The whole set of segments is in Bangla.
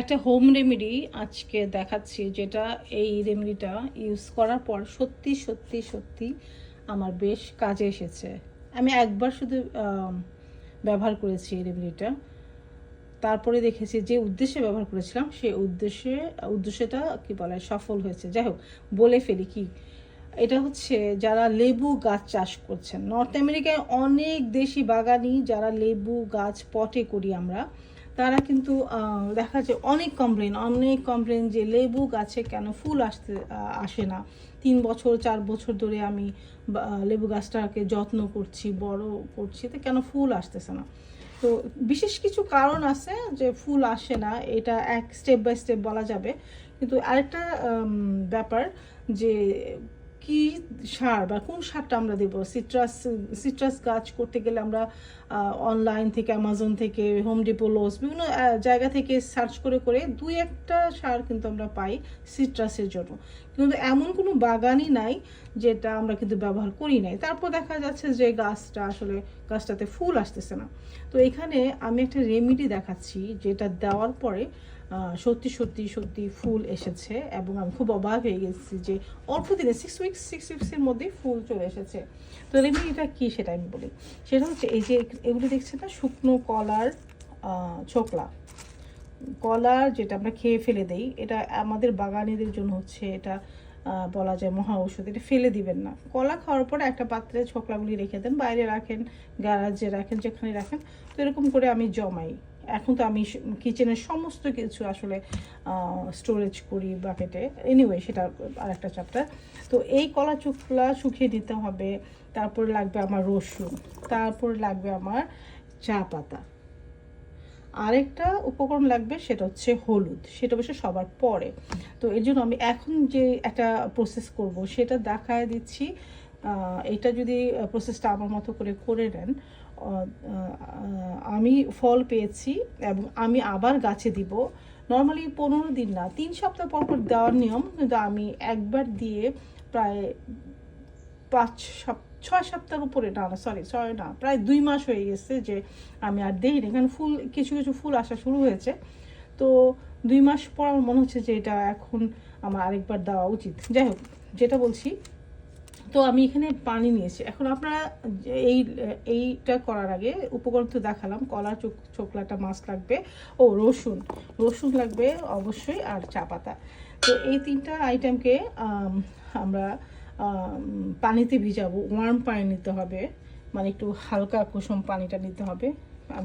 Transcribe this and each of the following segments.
একটা হোম রেমেডি আজকে দেখাচ্ছি, যেটা এই রেমেডিটা ইউজ করার পর সত্যি সত্যি সত্যি আমার বেশ কাজে এসেছে। আমি একবার শুধু ব্যবহার করেছি এই রেমেডিটা তারপরে দেখেছি যে উদ্দেশ্যে ব্যবহার করেছিলাম, সেই উদ্দেশ্যে, উদ্দেশ্যটা কি বলে, সফল হয়েছে। যাই হোক, বলে ফেলি কি, এটা হচ্ছে যারা লেবু গাছ চাষ করছেন। নর্থ আমেরিকায় অনেক দেশি বাগানি যারা লেবু গাছ পটে করি আমরা তারা কিন্তু দেখা যায় অনেক কমপ্লেন অনেক কমপ্লেন যে লেবু গাছে কেন ফুল আসতে আসে না। তিন বছর, চার বছর ধরে আমি লেবু গাছটাকে যত্ন করছি, বড় করছি তো কেন ফুল আসতেছে না? তো বিশেষ কিছু কারণ আছে যে ফুল আসে না, এটা এক স্টেপ বাই স্টেপ বলা যাবে। কিন্তু আরেকটা ব্যাপার যে কি সার বা কোন সারটা আমরা দেব? সিট্রাস সিট্রাস গাছ করতে গেলে আমরা অনলাইন থেকে অ্যামাজন থেকে হোম ডিপো লোস বিভিন্ন জায়গা থেকে সার্চ করে করে দুই একটা সার কিন্তু আমরা পাই সিট্রাসের জন্য। কিন্তু এমন কোনো বাগানই নাই যেটা আমরা কিন্তু ব্যবহার করি নাই। তারপর দেখা যাচ্ছে যে গাছটা আসলে, গাছটাতে ফুল আসতেছে না। তো এখানে আমি একটা রেমিডি দেখাচ্ছি যেটা দেওয়ার পরে সত্যি সত্যি সত্যি ফুল এসেছে এবং আমি খুব অবাক হয়ে গেছি যে অল্প দিনে সিক্স উইকস সিক্স উইক্সের মধ্যেই ফুল চলে এসেছে। তো রেমি এটা কী সেটা আমি বলি। সেটা হচ্ছে এই যে এগুলো দেখছেন না, শুকনো কলার ছোকলা। কলার যেটা আমরা খেয়ে ফেলে দেই, এটা আমাদের বাগানিদের জন্য হচ্ছে এটা বলা যায় মহা ঔষধ। এটা ফেলে দিবেন না। কলা খাওয়ার পরে একটা পাত্রে ছোকলাগুলি রেখে দেন, বাইরে রাখেন, গ্যারাজে রাখেন, যেখানে রাখেন। তো এরকম করে আমি জমাই। এখন তো আমি কিচেনের সমস্ত কিছু আসলে স্টোরেজ করি বাকেটে এনিওয়ে সেটা আর একটা চ্যাপ্টার তো এই কলা চুকলা শুকিয়ে দিতে হবে। তারপর লাগবে আমার রসুন। তারপর লাগবে আমার চা পাতা। আরেকটা উপকরণ লাগবে, সেটা হচ্ছে হলুদ। সেটা অবশ্য সবার পরে। তো এর জন্য আমি এখন যে একটা প্রসেস করব, সেটা দেখায় দিচ্ছি। এটা যদি প্রসেসটা আমার মতো করে করে নেন আমি ফল পেয়েছি এবং আমি আবার গাছে দিব। নর্মালি পনেরো দিন না, তিন সপ্তাহ পর পর দেওয়ার নিয়ম, কিন্তু আমি একবার দিয়ে প্রায় পাঁচ সপ, ছয় সপ্তাহের উপরে, না না সরি ছয় না, প্রায় দুই মাস হয়ে গেছে যে আমি আর দেই না কারণ ফুল, কিছু কিছু ফুল আসা শুরু হয়েছে। তো দুই মাস পর আমার মনে হচ্ছে যে এটা এখন আমার আরেকবার দেওয়া উচিত। যাই হোক, যেটা বলছি তো আমি এখানে পানি নিয়েছি। এখন আপনারা এই, এইটা করার আগে উপকরণ তো দেখালাম, কলা, চোখ, চোখলাটা মাছ লাগবে। ও, রসুন। রসুন লাগবে অবশ্যই আর চা পাতা। তো এই তিনটা আইটেমকে আমরা পানিতে ভিজাবো। ওয়ার্ম পানি নিতে হবে। মানে একটু হালকা কুসুম পানিটা নিতে হবে।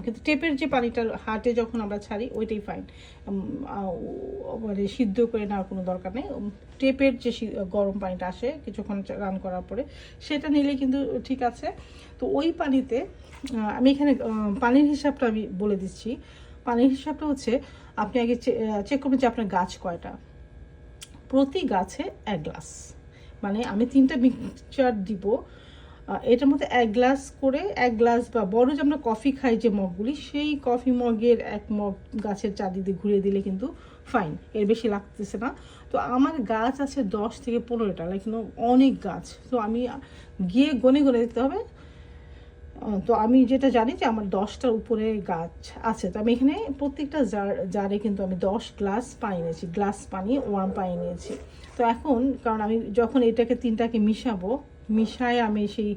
কিন্তু টেপের যে পানিটা হাটে যখন আমরা ছাড়ি, ওইটাই ফাইন মানে সিদ্ধ করে নেওয়ার কোনো দরকার নেই। টেপের যে গরম পানিটা আসে কিছুক্ষণ রান করার পরে, সেটা নিলে কিন্তু ঠিক আছে। তো ওই পানিতে আমি এখানে পানির হিসাবটা আমি বলে দিচ্ছি। পানির হিসাবটা হচ্ছে, আপনি আগে চেক করবেন যে আপনার গাছ কয়টা। প্রতি গাছে এক গ্লাস মানে আমি তিনটা মিক্সচার দিব এটার মধ্যে এক গ্লাস করে এক গ্লাস বা বড় যে আমরা কফি খাই যে মগগুলি, সেই কফি মগের এক মগ গাছের চারিদিকে ঘুরিয়ে দিলে কিন্তু ফাইন এর বেশি লাগতেছে না। তো আমার গাছ আছে দশ থেকে পনেরোটা লাইক অনেক গাছ। তো আমি গিয়ে গনে গনে দিতে হবে। তো আমি যেটা জানি যে আমার দশটার উপরে গাছ আছে। তো আমি এখানে প্রত্যেকটা জার, জারে কিন্তু আমি দশ গ্লাস পানি নিয়েছি গ্লাস পানি ওয়ার্ম পানি নিয়েছি তো এখন, কারণ আমি যখন এটাকে তিনটাকে মিশাবো মিশায় আমি সেই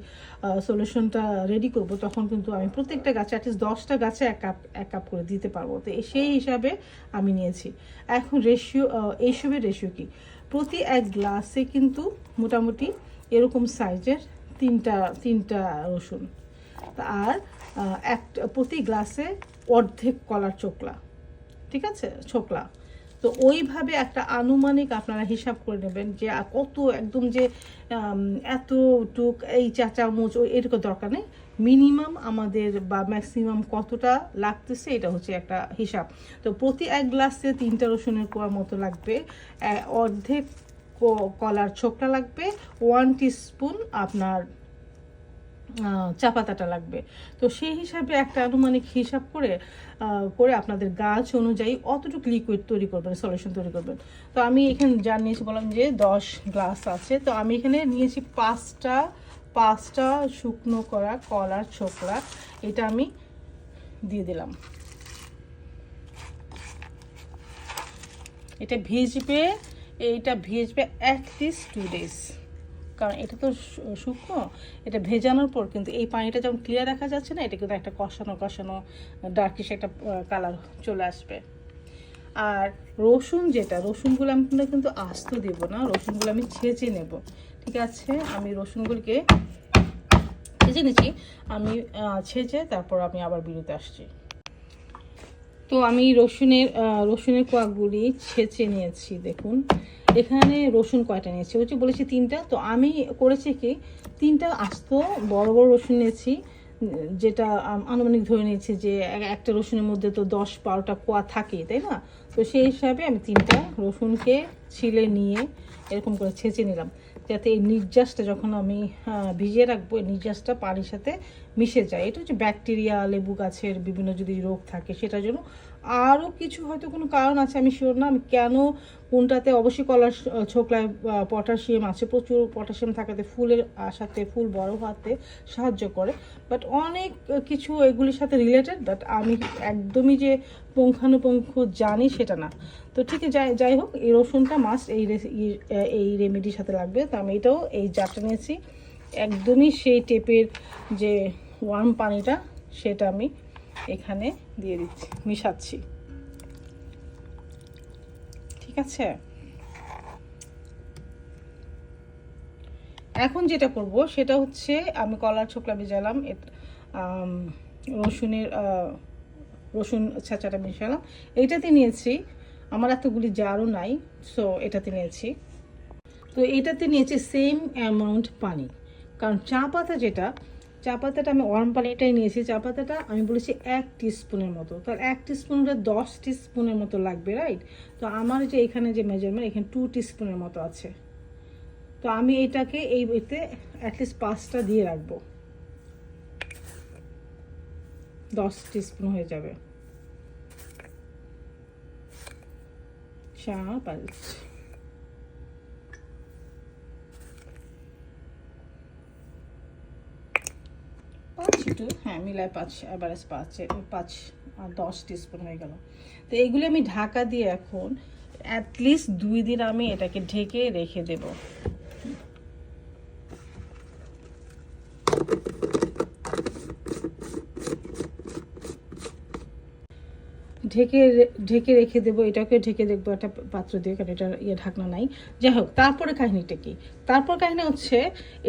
সলিউশনটা রেডি করব, তখন কিন্তু আমি প্রত্যেকটা গাছে অ্যাটলিস্ট দশটা গাছে এক কাপ এক কাপ করে দিতে পারব। তো সেই হিসাবে আমি নিয়েছি। এখন রেশিও এইসবের রেশিও কি? প্রতি এক গ্লাসে কিন্তু মোটামুটি এরকম সাইজের তিনটা তিনটা রসুন। আর একটা, প্রতি গ্লাসে অর্ধেক কলার চোকলা। ঠিক আছে? ছোকলা। তো ওইভাবে একটা আনুমানিক আপনারা হিসাব করে নেবেন যে কত একদম যে আম, এতটুক এই চা চামচ ওই এরকম দরকার নেই। মিনিমাম আমাদের বা ম্যাক্সিমাম কতটা লাগতেছে এটা হচ্ছে একটা হিসাব। তো প্রতি এক গ্লাসে তিনটা রসুনের কোয়ার মতো লাগবে। অর্ধেক কলার ছোকলা লাগবে। ওয়ান টিস্পুন আপনার চা পাতাটা লাগবে। তো সেই হিসাবে একটা আনুমানিক হিসাব করে করে আপনাদের গাছ অনুযায়ী অতটুকু লিকুইড তৈরি করবেন সলিউশন তৈরি করবেন। তো আমি এখানে যা নিয়েছি বললাম যে দশ গ্লাস আছে। তো আমি এখানে নিয়েছি পাঁচটা পাঁচটা শুকনো করা কলার ছোকরা। এটা আমি দিয়ে দিলাম। এটা ভিজবে, এইটা ভিজবে অ্যাটলিস্ট টু ডেজ কারণ এটা তো শুকনো, এটা ভেজানোর পর কিন্তু এই পানিটা যখন ক্লিয়ার দেখা যাচ্ছে না, এটা কিন্তু একটা কষানো কষানো ডার্কিশ একটা কালার চলে আসবে। আর রসুন যেটা, রসুনগুলো আমি কিন্তু- আস্ত দেবো না, রসুনগুলো আমি ছেঁচে নেব, ঠিক আছে? আমি রসুনগুলোকে ছেঁচে নিচ্ছি, আমি ছেঁচে তারপর আমি আবার বিরতে আসছি। তো আমি রসুনের রসুনের কোয়াকগুলি ছেঁচে নিয়েছি, দেখুন। এখানে রসুন কয়টা নিয়েছি? হচ্ছে বলেছি তিনটা। তো আমি করেছি কি, তিনটা আস্ত, বড় বড় রসুন নিয়েছি, যেটা আনুমানিক ধরে নিয়েছি যে একটা রসুনের মধ্যে তো দশ বারোটা কোয়া থাকে তাই না? তো সেই হিসাবে আমি তিনটা রসুনকে ছিলে নিয়ে এরকম করে ছেঁচে নিলাম, যাতে এই নির্যাসটা যখন আমি ভিজিয়ে রাখব, এই নির্যাসটা পানির সাথে মিশে যায়। এটা হচ্ছে ব্যাকটেরিয়া, লেবু গাছের বিভিন্ন যদি রোগ থাকে, সেটার জন্য আরও কিছু হয়তো কোনো কারণ আছে, আমি শিওর না, আমি কেন কোনটাতে অবশ্যই কলার ছোকলায় পটাশিয়াম আছে, প্রচুর পটাশিয়াম থাকাতে ফুলের আসাতে ফুল বড় হতে সাহায্য করে। বাট অনেক কিছু এগুলির সাথে রিলেটেড বাট আমি একদমই যে পুঙ্খানুপুঙ্খ জানি সেটা না। তো ঠিক যাই যাই হোক, এই রসুনটা মাস্ট এই এই রেমেডির সাথে লাগবে। তো আমি এটাও, এই জারটা নিয়েছি। একদমই সেই টেপের যে ওয়ার্ম পানিটা, সেটা আমি এখানে দিয়ে দিচ্ছি, মিশাচ্ছি। ঠিক আছে? এখন যেটা করব, সেটা হচ্ছে আমি কলার ছোকলা ভেজালাম রসুনের রসুন ছাঁচাটা মিশালাম এইটাতে নিয়েছি, আমার এতগুলি জারও নাই সো এটাতে নিয়েছি। তো এটাতে নিয়েছি সেম অ্যামাউন্ট পানি। কারণ চা পাতা যেটা চা পাতাটা আমি ওয়ার্ম পানিটাই নিয়েছি। চা পাতাটা আমি বলেছি এক টিস্পুনের মতো। তার এক টিস্পুনটা দশ টিস্পুনের মতো লাগবে রাইট তো আমার যে এখানে যে মেজারমেন্ট এখানে টু টিস্পুনের মতো আছে। তো আমি এটাকে এই এতে অ্যাটলিস্ট পাঁচটা দিয়ে রাখব। দশ টিস্পুন হয়ে যাবে। চা পাঁচ পাঁচ টু হ্যাঁ মিলায় পাঁচ অ্যাভারেজ পাঁচ পাঁচ দশ টিস্পুন হয়ে গেল। তো এইগুলি আমি ঢাকা দিয়ে এখন অ্যাটলিস্ট দুই দিন আমি এটাকে ঢেকে রেখে দেব। ঢেকে ঢেকে রেখে দেবো এটাকে ঢেকে দেখব একটা পাত্র দিয়ে, কারণ এটা ইয়ে ঢাকনা নাই। যাই হোক, তারপরে কাহিনিটা কি? তারপর কাহিনী হচ্ছে,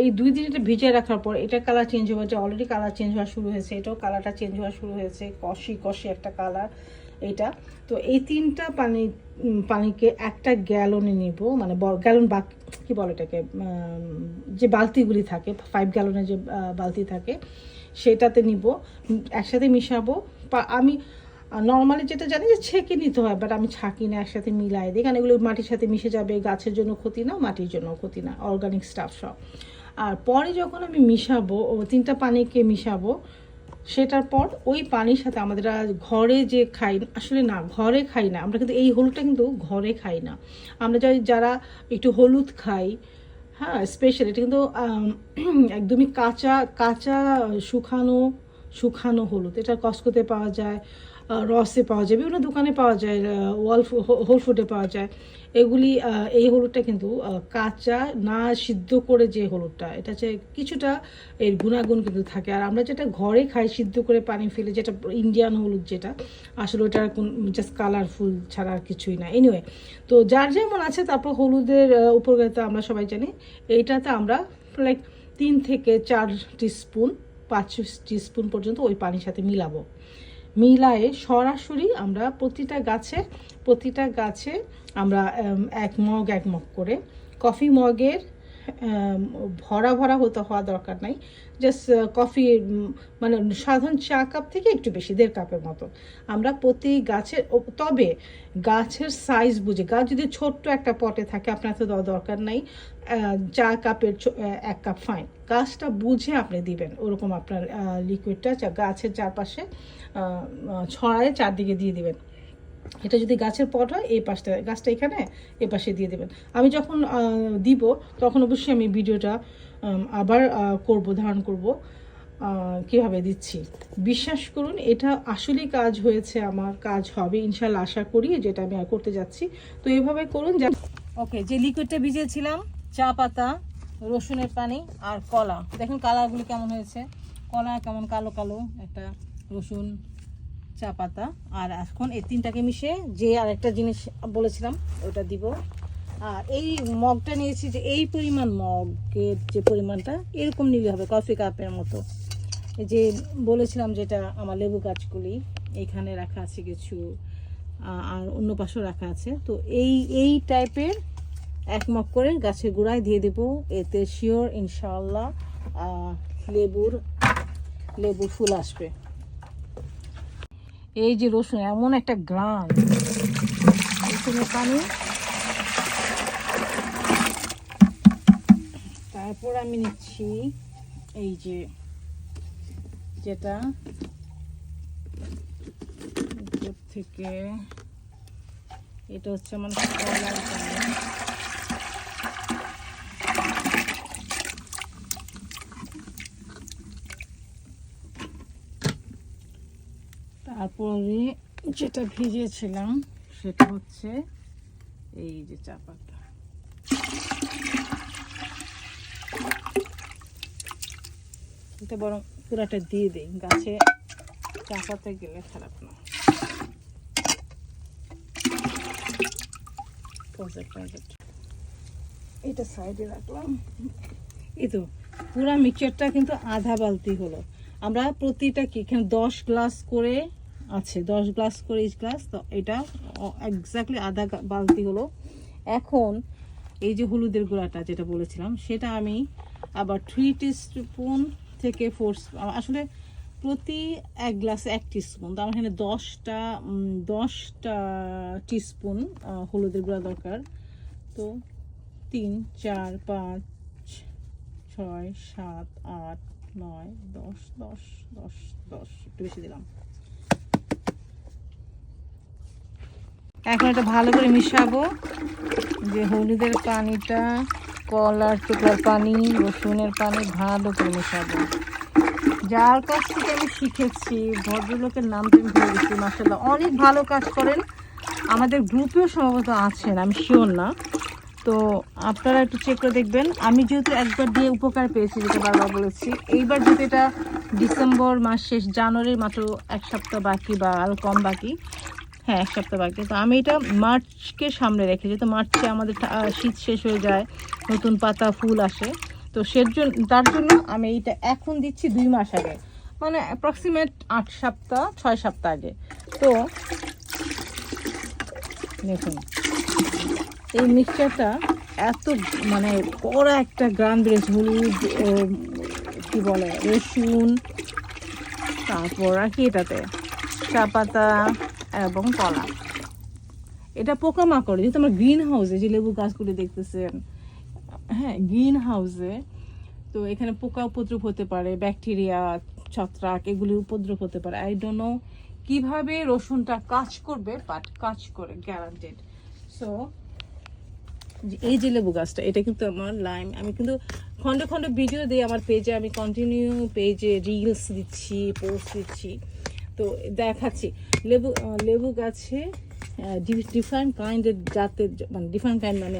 এই দুই দিন এটা ভিজিয়ে রাখার পর এটা কালার চেঞ্জ হয়েছে অলরেডি কালার চেঞ্জ হওয়া শুরু হয়েছে, এটাও কালারটা চেঞ্জ হওয়া শুরু হয়েছে, কষি কষি একটা কালার এটা। তো এই তিনটা পানি পানিকে একটা গ্যালনে নিব মানে গ্যালন বা, কি বলে এটাকে যে বালতিগুলি থাকে ফাইভ গ্যালনের যে বালতি থাকে, সেটাতে নিব একসাথে মিশাবো। আমি নর্মালি যেটা জানি যে ছেঁকে নিতে হয় বাট আমি ছাঁকি না, একসাথে মিলাই দিই। কারণ এগুলো মাটির সাথে মিশে যাবে, গাছের জন্য ক্ষতি না, মাটির জন্য ক্ষতি না অর্গানিক স্টাফ সব। আর পরে যখন আমি মিশাবো, ও তিনটা পানিকে মিশাবো, সেটার পর ওই পানির সাথে আমাদের ঘরে যে খাই, আসলে না, ঘরে খাই না, আমরা কিন্তু এই হলুদটা কিন্তু ঘরে খাই না। আমরা যাই, যারা একটু হলুদ খাই হ্যাঁ স্পেশাল এটা কিন্তু একদমই কাঁচা কাঁচা, শুকানো শুকানো হলুদ, এটা কসকোতে পাওয়া যায়। রসে পাওয়া যায়, বিভিন্ন দোকানে পাওয়া যায় ওয়াল হোল ফুডে পাওয়া যায়। এগুলি এই হলুদটা কিন্তু কাঁচা না সিদ্ধ করে যে হলুদটা, এটা হচ্ছে কিছুটা এর গুণাগুণ কিন্তু থাকে। আর আমরা যেটা ঘরে খাই, সিদ্ধ করে পানি ফেলে, যেটা ইন্ডিয়ান হলুদ যেটা, আসলে ওটা কোন জাস্ট কালারফুল ছাড়া আর কিছুই না। এনিওয়ে তো যার যেমন আছে, তারপর হলুদের উপকারিতা আমরা সবাই জানি। এইটাতে আমরা লাইক তিন থেকে চার টিস্পুন, পাঁচ টিস্পুন পর্যন্ত ওই পানির সাথে মিলাবো। মিলায়ে সরাসরি আমরা প্রতিটা গাছে প্রতিটা গাছে আমরা এক মগ এক মগ করে কফি মগের ভরা ভরা হতে হওয়া দরকার নাই। জাস্ট কফি মানে সাধারণ চা কাপ থেকে একটু বেশি, দেড় কাপের মতো। আমরা প্রতি গাছের তবে গাছের সাইজ বুঝে। গাছ যদি ছোট্ট একটা পটে থাকে, আপনার তো দেওয়া দরকার নাই। চা কাপের এক কাপ ফাইন গাছটা বুঝে আপনি দিবেন। ওরকম আপনার লিকুইডটা গাছের চারপাশে ছড়ায় চারদিকে দিয়ে দিবেন। এটা যদি গাছের পট হয়, এই পাশটা, গাছটা এখানে, এ পাশে দিয়ে দেবেন। আমি যখন দিব, তখন অবশ্যই আমি ভিডিওটা আবার করব, ধারণ করব। কীভাবে দিচ্ছি? বিশ্বাস করুন, এটা আসলেই কাজ হয়েছে আমার, কাজ হবে, ইনশাল্লাহ আশা করি, যেটা আমি করতে যাচ্ছি। তো এভাবে করুন, যা ওকে যে লিকুইডটা ভিজিয়েছিলাম, চা পাতা, রসুনের পানি আর কলা। দেখুন কালারগুলি কেমন হয়েছে? কলা কেমন কালো কালো, একটা রসুন চা পাতা। আর এখন এই তিনটাকে মিশিয়ে যে আর একটা জিনিস বলেছিলাম, ওটা দিব। আর এই মগটা নিয়েছি যে এই পরিমাণ মগের যে পরিমাণটা, এরকম নিলে হবে কফি কাপের মতো। যে বলেছিলাম যেটা আমার লেবু গাছগুলি এখানে রাখা আছে কিছু আর অন্য পাশেও রাখা আছে। তো এই এই টাইপের এক মগ করে গাছের গোড়ায় দিয়ে দেবো। এতে শিওর ইনশাল্লাহ লেবুর লেবুর ফুল আসবে। এই যে রসুন, এমন একটা গ্রান। রসুনের পানি। তারপর আমি নিচ্ছি এই যে যেটা থেকে, এটা হচ্ছে আমার তারপরে যেটা ভিজিয়েছিলাম সেটা হচ্ছে এই যে চা পাতা। এটা বরং পুরাটা দিয়ে দিই, গাছে চা পাতা গেলে খারাপ না. এটা সাইডে রাখলাম। এই তো, পুরা মিক্সচারটা কিন্তু আধা বালতি হলো। আমরা প্রতিটা কি দশ গ্লাস করে আছে, দশ গ্লাস করে ইচ গ্লাস, তো এটা এক্স্যাক্টলি আধা বালতি হলো। এখন এই যে হলুদের গুঁড়াটা যেটা বলেছিলাম, সেটা আমি আবার থ্রি স্পুন থেকে ফোর আসলে প্রতি এক গ্লাসে এক টিস্পুন তো আমার এখানে দশটা দশটা টিস্পুন হলুদের গুঁড়া দরকার। তো তিন, চার, পাঁচ, ছয়, সাত, আট, নয়, দশ দশ দশ দশ, একটু বেশি দিলাম। এখন এটা ভালো করে মিশাবো। যে হলুদের পানিটা, কলার টুকরার পানি, রসুনের পানি ভালো করে মিশাবো। যার কাছ থেকে আমি শিখেছি, ভদ্রলোকের নাম তো আমি ভুলে গেছি মাসাল্লাহ অনেক ভালো কাজ করেন। আমাদের গ্রুপেও সম্ভবত আছেন, আমি শিওর না। তো আপনারা একটু চেক করে দেখবেন। আমি যেহেতু একবার দিয়ে উপকার পেয়েছি, যেটা বারবার বলেছি, এইবার যেহেতু এটা ডিসেম্বর মাস শেষ, জানুয়ারির মাত্র এক সপ্তাহ বাকি বা আরও কম বাকি হ্যাঁ এক সপ্তাহ বাকি। তো আমি এটা মার্চকে সামনে রেখে যেহেতু মার্চে আমাদের শীত শেষ হয়ে যায়, নতুন পাতা, ফুল আসে। তো সেজন্য, তার জন্য আমি এইটা এখন দিচ্ছি দুই মাস আগে। মানে অ্যাপ্রক্সিমেট আট সপ্তাহ, ছয় সপ্তাহ আগে। তো দেখুন, এই মিক্সচারটা এত মানে কড়া একটা গ্রাম বেড়েছে হলুদ কি বলে, রসুন, তারপর আর কি এটাতে চা পাতা এবং কলা। এটা পোকামাকড়, যেহেতু আমার গ্রিন হাউসে যে লেবু গাছগুলি দেখতেছেন হ্যাঁ গ্রিন হাউসে তো এখানে পোকা উপদ্রব হতে পারে ব্যাকটেরিয়া ছত্রাক, এগুলি উপদ্রব হতে পারে। আই ডোন্ট নো কীভাবে রসুনটা কাজ করবে বাট কাজ করে গ্যারান্টেড সো এই যে লেবু গাছটা, এটা কিন্তু আমার লাইম আমি কিন্তু খন্ড খন্ড ভিডিও দিই আমার পেজে আমি কন্টিনিউ পেজে রিলস দিচ্ছি পোস্ট দিচ্ছি। তো দেখাচ্ছি। লেবু লেবু গাছে ডিফারেন্ট কাইন্ডের জাতের মানে ডিফারেন্ট কাইন্ড মানে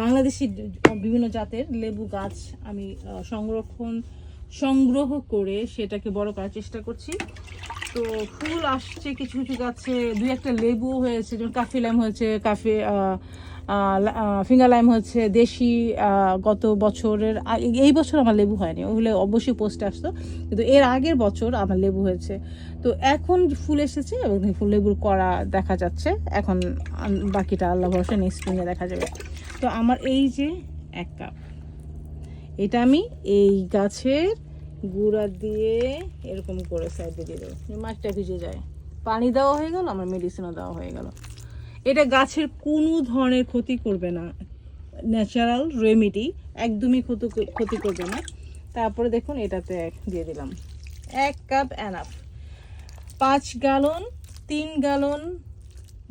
বাংলাদেশি বিভিন্ন জাতের লেবু গাছ আমি সংরক্ষণ, সংগ্রহ করে সেটাকে বড় করার চেষ্টা করছি। তো ফুল আসছে কিছু কিছু গাছে। দুই একটা লেবু হয়েছে, যেমন কাফি লাইম হয়েছে, কাফি ফিঙ্গার লাইম হচ্ছে, দেশি গত বছরের এই বছর আমার লেবু হয়নি, ওগুলো অবশ্যই পোস্টে আসতো, কিন্তু এর আগের বছর আমার লেবু হয়েছে। তো এখন ফুল এসেছে এবং ফুল লেবুর করা দেখা যাচ্ছে, এখন বাকিটা আল্লাহ ভরসা নেক্সট স্প্রিংয়ে দেখা যাবে। তো আমার এই যে এক কাপ, এটা আমি এই গাছের গুঁড়া দিয়ে এরকম করে সাইডে দিয়ে দেবো। মাছটা ভিজে যায়। পানি দেওয়া হয়ে গেল, আমার মেডিসিনও দেওয়া হয়ে গেল। এটা গাছের কোনো ধরনের ক্ষতি করবে না। ন্যাচারাল রেমেডি একদমই ক্ষতি ক্ষতি করবে না। তারপরে দেখুন এটাতে এক দিয়ে দিলাম। এক কাপ অ্যানাফ পাঁচ গ্যালন তিন গ্যালন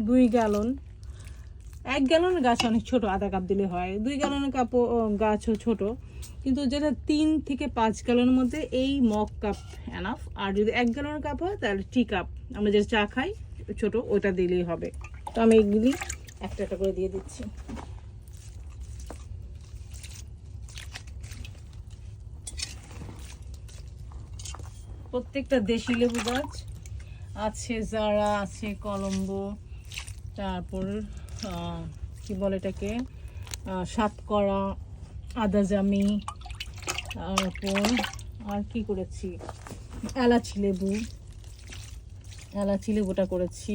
দুই গ্যালন এক গ্যালনের গাছ অনেক ছোট, আধা কাপ দিলে হয়। দুই গ্যালনের কাপ গাছও ছোট। কিন্তু যেটা তিন থেকে পাঁচ গ্যালনের মধ্যে এই মগ কাপ এনাফ আর যদি এক গ্যালনের কাপ হয়, তাহলে টি কাপ আমরা যেটা চা খাই, ছোট, ওটা দিলেই হবে। তো আমি এগুলি একটা একটা করে দিয়ে দিচ্ছি। প্রত্যেকটা দেশি লেবু গাছ আছে যারা আছে কলম্বো, তারপর কি বলে এটাকে? সাতকড়া আদাজামি, তারপর আর কি করেছি? এলাচি লেবু। এলাচি লেবুটা করেছি।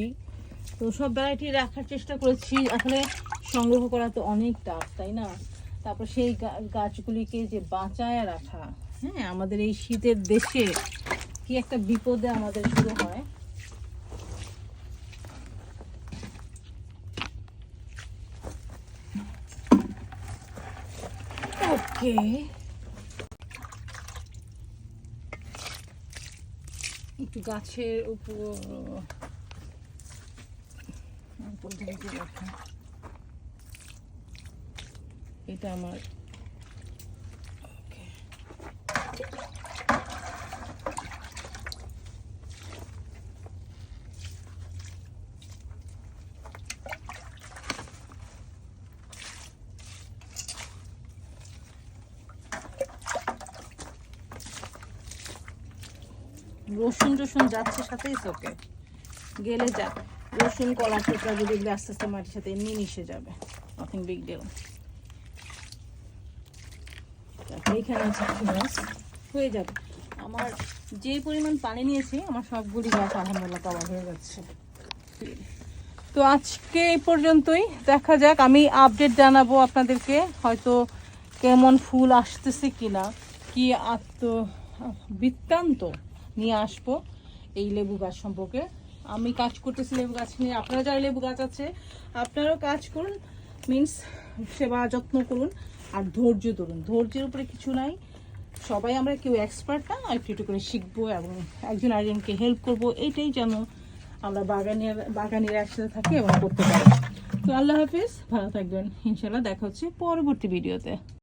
তো সব ভ্যারাইটি রাখার চেষ্টা করেছি। আসলে সংগ্রহ করা তো অনেক টাফ তাই না? তারপর সেই গাছগুলিকে যে বাঁচায় রাখা হ্যাঁ আমাদের এই শীতের দেশে কি একটা বিপদে আমাদের শুরু হয়? ওকে একটু গাছের উপর দিকে রাখা। এটা আমার। রসুন টসুন যাচ্ছে সাথেই ওকে গেলে যাক রসুন, কলা টুকরা যদি এগুলো আস্তে আস্তে মাটির সাথে এমনি মিশে যাবে নাথিং বিগ ডিল এইখানে আছে পেঁয়াজ হয়ে যাবে। আমার যে পরিমাণ পানি নিয়েছি, আমার সবগুলি গাছ আলহামদুলিল্লাহ কভার হয়ে যাচ্ছে। তো আজকে এই পর্যন্তই, দেখা যাক, আমি আপডেট জানাব আপনাদেরকে, হয়তো কেমন ফুল আসতেছে কিনা, কি আত্ম বৃত্তান্ত নিয়ে আসব এই লেবু গাছ সম্পর্কে। আমি কাজ করতেছি লেবু গাছ নিয়ে। আপনারা যারা লেবু গাছ আছে, আপনারাও কাজ করুন। মিন্স সেবা যত্ন করুন আর ধৈর্য ধরুন। ধৈর্যের উপরে কিছু নাই। সবাই আমরা কেউ এক্সপার্ট না একটু একটু করে শিখব এবং একজন আরেকজনকে হেল্প করব। এটাই যেন আমরা বাগানের বাগানের একসাথে থাকি এবং করতে পারি। তো আল্লাহ হাফিজ। ভালো থাকবেন। ইনশাল্লাহ দেখা হচ্ছে পরবর্তী ভিডিওতে